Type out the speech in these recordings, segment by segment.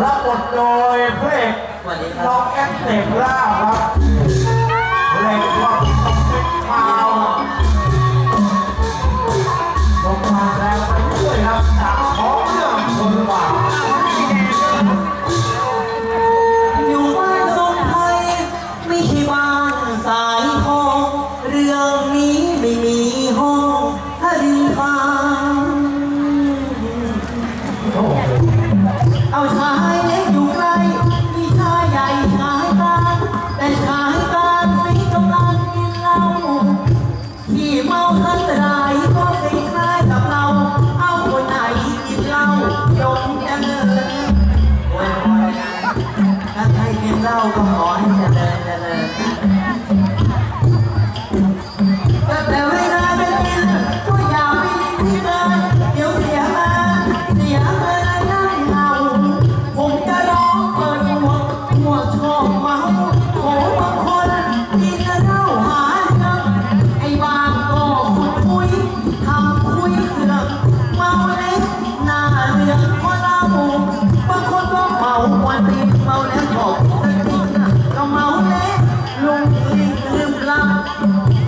รับบทโดยเพลงสวัสดีคน้รัอบงแอปเต็มล่าครับ ที่เมาทันรายก็คล้ายๆกับเรา เอาคนไหนกินเหล้าจงเจริญโอ้ยโอ้ยถ้าใครกินเหล้าก็ขอให้เจริญเจริญ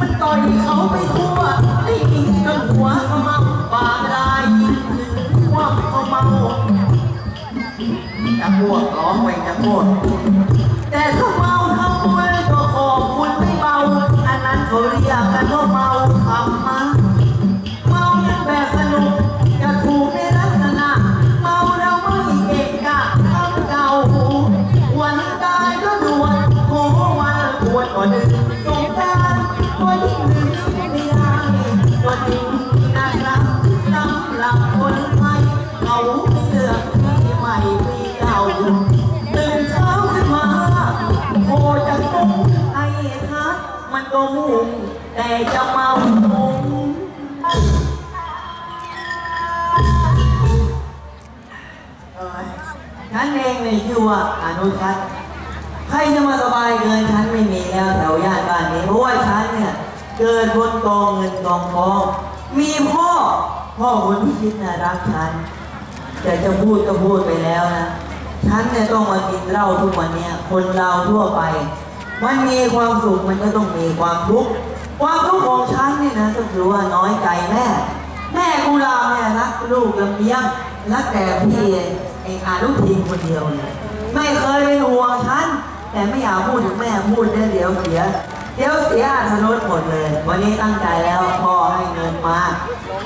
มันต่อยเขาไปทั่วไอ้กินจนหัวเขาเมาปากลายยิงถึงว่าเขาเมาจะพวกร้องไปจะพวกแต่ถ้าเมาทำบุญก็ขอบคุณไม่เมาอันนั้นเขาเรียกกันว่าเมาธรรมะเมาแบบสนุกจะถูกในลักษณะเมาแล้วไม่เกะกะทำเก่าวันตายก็ด่วนโหวันปวดก็ดึงสง ก็มุ่งแต่จะมาตุ้งฉันเองเนี่ยชื่อว่าอนุชัดใครจะมาสบายเกินฉันไม่มีแล้วแถวย่านบ้านนี้เพราะว่าฉันเนี่ยเกิดบนกองเงินกองทอง มีพ่อ พ่อคนที่คิดน่ารักฉันแต่จะพูดก็พูดไปแล้วนะฉันเนี่ยต้องมากินเหล้าทุกวันเนี้ยคนเราทั่วไป มันมีความสุขมันก็ต้องมีความทุกข์ ความทุกข์ของฉันนี่นะก็คือว่าน้อยใจแม่ แม่กูลาแม่รักลูกลำเลี้ยงรักแต่พี่เองอานุทินคนเดียวเลยไม่เคยเป็นห่วงฉัน แต่ไม่อยากพูดถึงแม่พูดได้เดี๋ยวเสีย เดี๋ยวเสียอรรถรสหมดเลย วันนี้ตั้งใจแล้วพ่อให้เงินมา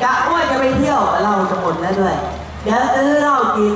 กะว่าจะไปเที่ยวเราจะหมดแล้วด้วย เดี๋ยวซื้อเหล้ากิน